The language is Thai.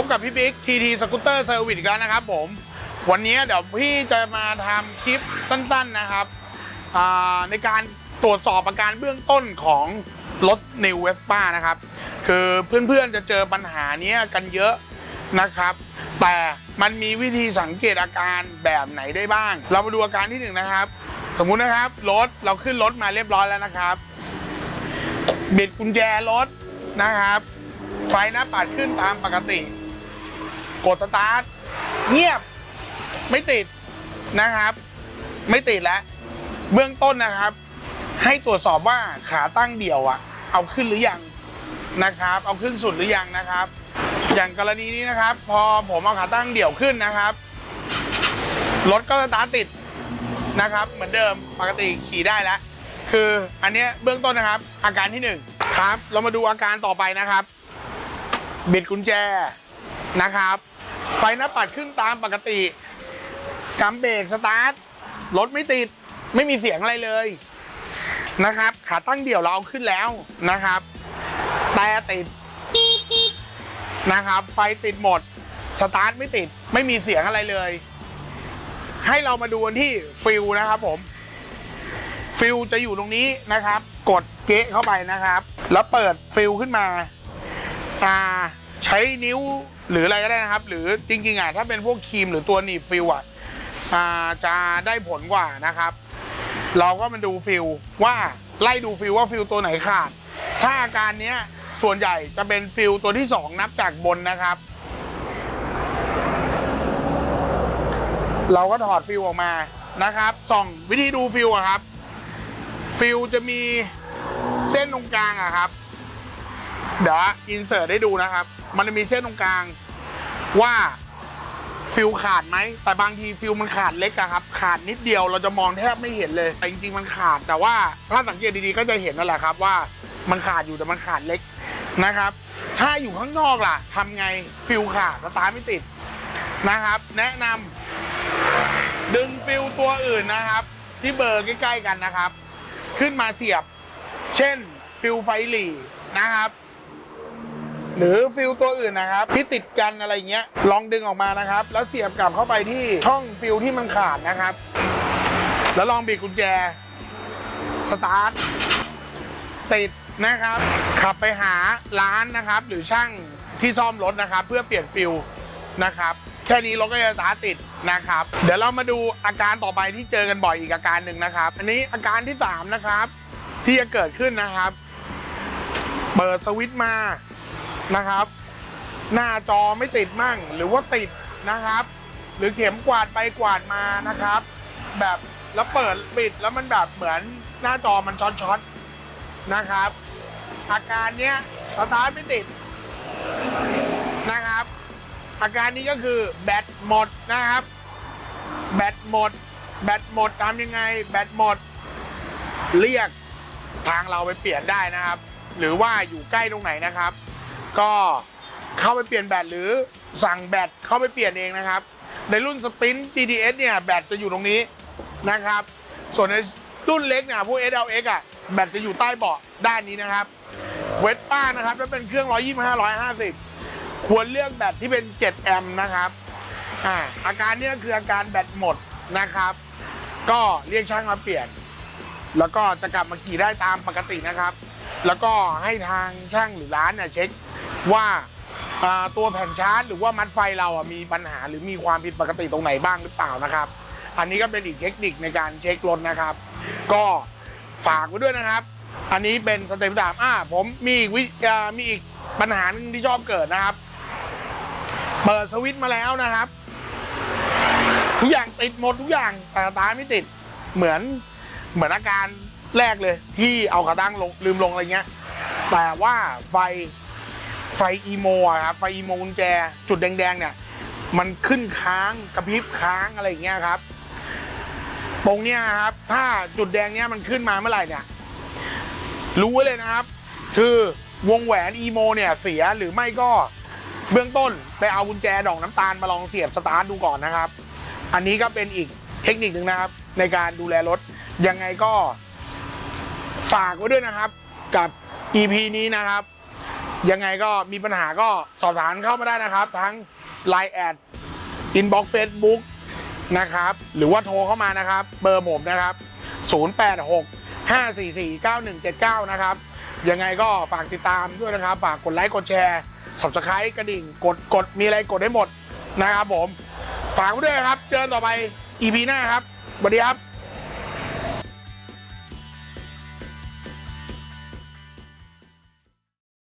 บกับพี่บิ๊กทีทีสกูตเตอร์เซอร์วิสกันนะครับผม วันนี้เดี๋ยวพี่จะมาทำคลิปสั้นๆนะครับ ในการตรวจสอบอาการเบื้องต้นของรถ New Vespa นะครับ คือเพื่อนๆจะเจอปัญหานี้กันเยอะนะครับ แต่มันมีวิธีสังเกตอาการแบบไหนได้บ้าง เรามาดูอาการที่หนึ่งนะครับ สมมุตินะครับรถเราขึ้นรถมาเรียบร้อยแล้วนะครับ บิดกุญแจรถนะครับ ไฟหน้าปัดขึ้นตามปกติ กดสตาร์ทเงียบไม่ติดนะครับ ไม่ติดแล้ว เบื้องต้นนะครับ ให้ตรวจสอบว่าขาตั้งเดี่ยวอะเอาขึ้นหรือยังนะครับ เอาขึ้นสุดหรือยังนะครับ อย่างกรณีนี้นะครับ พอผมเอาขาตั้งเดี่ยวขึ้นนะครับรถก็สตาร์ทติดนะครับ เหมือนเดิมปกติขี่ได้แล้วคืออันนี้เบื้องต้นนะครับ อาการที่หนึ่งครับ เรามาดูอาการต่อไปนะครับ บิดกุญแจ นะครับ ไฟหน้าปัดขึ้นตามปกติกำเบรกสตาร์ทรถไม่ติดไม่มีเสียงอะไรเลยนะครับ ขาตั้งเดี่ยวเราเอาขึ้นแล้วนะครับแต่ติดนะครับ ไฟติดหมด สตาร์ทไม่ติด ไม่มีเสียงอะไรเลย ให้เรามาดูันที่ฟิลนะครับผม ฟิลจะอยู่ตรงนี้นะครับ กดเกะเข้าไปนะครับ แล้วเปิดฟิลขึ้นมาอ่า ใช้นิ้วหรืออะไรก็ได้นะครับ หรือจริงๆอะถ้าเป็นพวกครีมหรือตัวหนีบฟิลอะจะได้ผลกว่านะครับ เราก็มาดูฟิลว่าไล่ดูฟิลว่าฟิลตัวไหนขาด ถ้าอาการเนี้ยส่วนใหญ่จะเป็นฟิลตัวที่สองนับจากบนนะครับ เราก็ถอดฟิลออกมานะครับส่องวิธีดูฟิลอะครับ ฟิลจะมีเส้นตรงกลางอะครับ เดี๋ยวอินเสิร์ตให้ดูนะครับ มันจะมีเส้นตรงกลางว่าฟิลขาดไหม แต่บางทีฟิลมันขาดเล็กอะครับ ขาดนิดเดียวเราจะมองแทบไม่เห็นเลย แต่จริงๆมันขาด แต่ว่าถ้าสังเกตดีๆก็จะเห็นนั่นแหละครับ ว่ามันขาดอยู่แต่มันขาดเล็กนะครับ ถ้าอยู่ข้างนอกล่ะทำไงฟิลขาดสตาร์ทไม่ติดนะครับ แนะนำดึงฟิลตัวอื่นนะครับ ที่เบอร์ใกล้ๆกันนะครับ ขึ้นมาเสียบ เช่นฟิลไฟหลีนะครับ หรือฟิลตัวอื่นนะครับ ที่ติดกันอะไรเงี้ยลองดึงออกมานะครับ แล้วเสียบกลับเข้าไปที่ช่องฟิลที่มันขาดนะครับ แล้วลองบิดกุญแจสตาร์ทติดนะครับ ขับไปหาร้านนะครับ หรือช่างที่ซ่อมรถนะครับ เพื่อเปลี่ยนฟิลนะครับแค่นี้รถก็จะสตาร์ทติดนะครับ เดี๋ยวเรามาดูอาการต่อไปที่เจอกันบ่อยอีกอาการหนึ่งนะครับ อันนี้อาการที่สามนะครับ ที่จะเกิดขึ้นนะครับ เปิดสวิตช์มา นะครับ หน้าจอไม่ติดมั่งหรือว่าติดนะครับ หรือเข็มกวาดไปกวาดมานะครับ แบบแล้วเปิดปิดแล้วมันแบบเหมือนหน้าจอมันช็อตช็อตๆนะครับ อาการเนี้ยสตาร์ทไม่ติดนะครับ อาการนี้ก็คือแบตหมดนะครับ แบตหมด แบตหมดทำยังไง แบตหมด เรียกทางเราไปเปลี่ยนได้นะครับ หรือว่าอยู่ใกล้ตรงไหนนะครับ ก็เข้าไปเปลี่ยนแบตหรือสั่งแบตเข้าไปเปลี่ยนเองนะครับ ในรุ่นสป i น GTS เนี่ยแบตจะอยู่ตรงนี้นะครับ ส่วนในรุ่นเล็กเนี่ยพวก SLX อะแบตจะอยู่ใต้เบาะด้านนี้นะครับเวสป้านะครับถ้าเป็นเครื่อง 125 150 ควรเลือกแบตที่เป็น 7 แอมป์นะครับอ่าอาการเนี้คืออาการแบตหมดนะครับ ก็เรียกช่างมาเปลี่ยน แล้วก็จะกลับมาขี่ได้ตามปกตินะครับ แล้วก็ให้ทางช่างหรือร้านเนี่ยเช็ค ว่าตัวแผ่นชาร์จหรือว่ามัดไฟเราอะมีปัญหาหรือมีความผิดปกติตรงไหนบ้างหรือเปล่านะครับ อันนี้ก็เป็นอีกเทคนิคในการเช็ครถนะครับ ก็ฝากไว้ด้วยนะครับ อันนี้เป็นสเต็ปสามอ่าผมมีอีกวิมีอีกปัญหาหนึ่งที่ชอบเกิดนะครับ เปิดสวิตช์มาแล้วนะครับ ทุกอย่างติดหมดทุกอย่างแต่ตาไม่ติดเหมือนเหมือนอาการแรกเลย ที่เอากระตั้งลงลืมลงอะไรเงี้ย แต่ว่าไฟ ไฟอีโมะครับไฟอีโมกุญแจจุดแดงๆเนี่ยมันขึ้นค้างกระพริบค้างอะไรอย่างเงี้ยครับตรงเนี้ยครับ ถ้าจุดแดงเนี้ยมันขึ้นมาเมื่อไหร่เนี่ย รู้เลยนะครับ คือวงแหวนอีโมเนี่ยเสียหรือไม่ก็เบื้องต้นไปเอากุญแจดอกน้ำตาลมาลองเสียบสตาร์ทดูก่อนนะครับ อันนี้ก็เป็นอีกเทคนิคหนึ่งนะครับ ในการดูแลรถยังไงก็ฝากไว้ด้วยนะครับ กับ EP นี้นะครับ ยังไงก็มีปัญหาก็สอบถามเข้ามาได้นะครับ ทั้ง Line แอดอินบ็อกซ์เฟซบุ๊กนะครับ หรือว่าโทรเข้ามานะครับ เบอร์ผมนะครับ 086 544 9179 นะครับ ยังไงก็ฝากติดตามด้วยนะครับ ฝากกดไลค์ กดแชร์ subscribe กระดิ่ง กดกดมีอะไรกดให้หมดนะครับผม ฝากไว้ด้วยครับ เจอกันต่อไป EP หน้าครับสวัสดีครับ